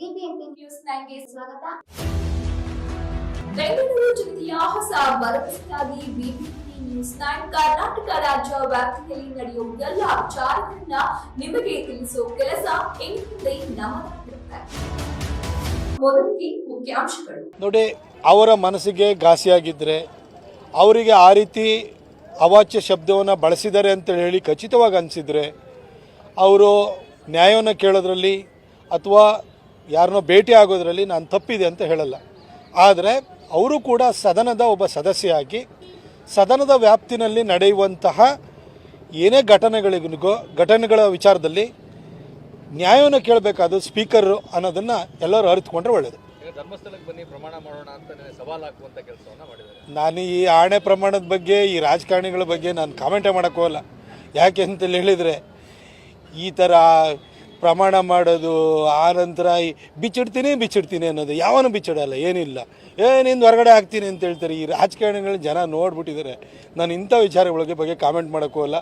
BBMP news ನೈನ್ಗೆ ಸ್ವಾಗತ. ಬೆಂಗಳೂರು ಜಿಲ್ಲೆಯ ಹೊಸ ಭರವಸೆಯಾಗಿ ಬಿಬಿಎಂಪಿ ನ್ಯೂಸ್ ನೈನ್ ಕರ್ನಾಟಕ ರಾಜ್ಯ ವ್ಯಾಪ್ತಿಯಲ್ಲಿ ನಡೆಯುವ ಎಲ್ಲ ವಿಚಾರಗಳನ್ನ ನಿಮಗೆ ತಿಳಿಸುವ ಕೆಲಸ ಇನ್ಮುಂದೆ ನಮ್ಮದಾಗಿರುತ್ತೆ ಮೊದಲಿಗೆ ಮುಖ್ಯಾಂಶಗಳು. ನೋಡಿ ಅವರ ಮನಸ್ಸಿಗೆ ಘಾಸಿಯಾಗಿದ್ದರೆ ಅವರಿಗೆ ಆ ರೀತಿ ಅವಾಚ್ಯ ಶಬ್ದವನ್ನು ಬಳಸಿದ್ದಾರೆ ಅಂತ ಹೇಳಿ ಖಚಿತವಾಗಿ ಅನಿಸಿದರೆ ಅವರು ನ್ಯಾಯವನ್ನು ಕೇಳೋದ್ರಲ್ಲಿ ಅಥವಾ ಯಾರನ್ನೋ ಭೇಟಿ ಆಗೋದ್ರಲ್ಲಿ ನಾನು ತಪ್ಪಿದೆ ಅಂತ ಹೇಳಲ್ಲ. ಆದರೆ ಅವರು ಕೂಡ ಸದನದ ಒಬ್ಬ ಸದಸ್ಯಾಗಿ ಸದನದ ವ್ಯಾಪ್ತಿನಲ್ಲಿ ನಡೆಯುವಂತಹ ಏನೇ ಘಟನೆಗಳಿಗೂ ಘಟನೆಗಳ ವಿಚಾರದಲ್ಲಿ ನ್ಯಾಯವನ್ನು ಕೇಳಬೇಕಾದ ಸ್ಪೀಕರ್ ಅನ್ನೋದನ್ನು ಎಲ್ಲರೂ ಅರಿತುಕೊಂಡ್ರೆ ಒಳ್ಳೆಯದು ನಾನು ಈ ಆಣೆ ಪ್ರಮಾಣದ ಬಗ್ಗೆ ಈ ರಾಜಕಾರಣಿಗಳ ಬಗ್ಗೆ ನಾನು ಕಾಮೆಂಟೇ ಮಾಡೋಕ್ಕೆ ಹೋಗಲ್ಲ. ಯಾಕೆ ಅಂತೇಳಿ ಹೇಳಿದರೆ ಈ ಥರ ಪ್ರಮಾಣ ಮಾಡೋದು, ಆ ನಂತರ ಬಿಚ್ಚಿಡ್ತೀನಿ ಬಿಚ್ಚಿಡ್ತೀನಿ ಅನ್ನೋದು ಯಾವನು ಬಿಚ್ಚಿಡಲ್ಲ, ಏನಿಲ್ಲ. ಏನಿಂದ ಹೊರಗಡೆ ಹಾಕ್ತೀನಿ ಅಂತ ಹೇಳ್ತಾರೆ. ಈ ರಾಜಕಾರಣಿಗಳು ಜನ ನೋಡ್ಬಿಟ್ಟಿದ್ದಾರೆ. ನಾನು ಇಂಥ ವಿಚಾರಗಳ ಬಗ್ಗೆ ಕಾಮೆಂಟ್ ಮಾಡೋಕ್ಕೂ ಹೋಗಲ್ಲ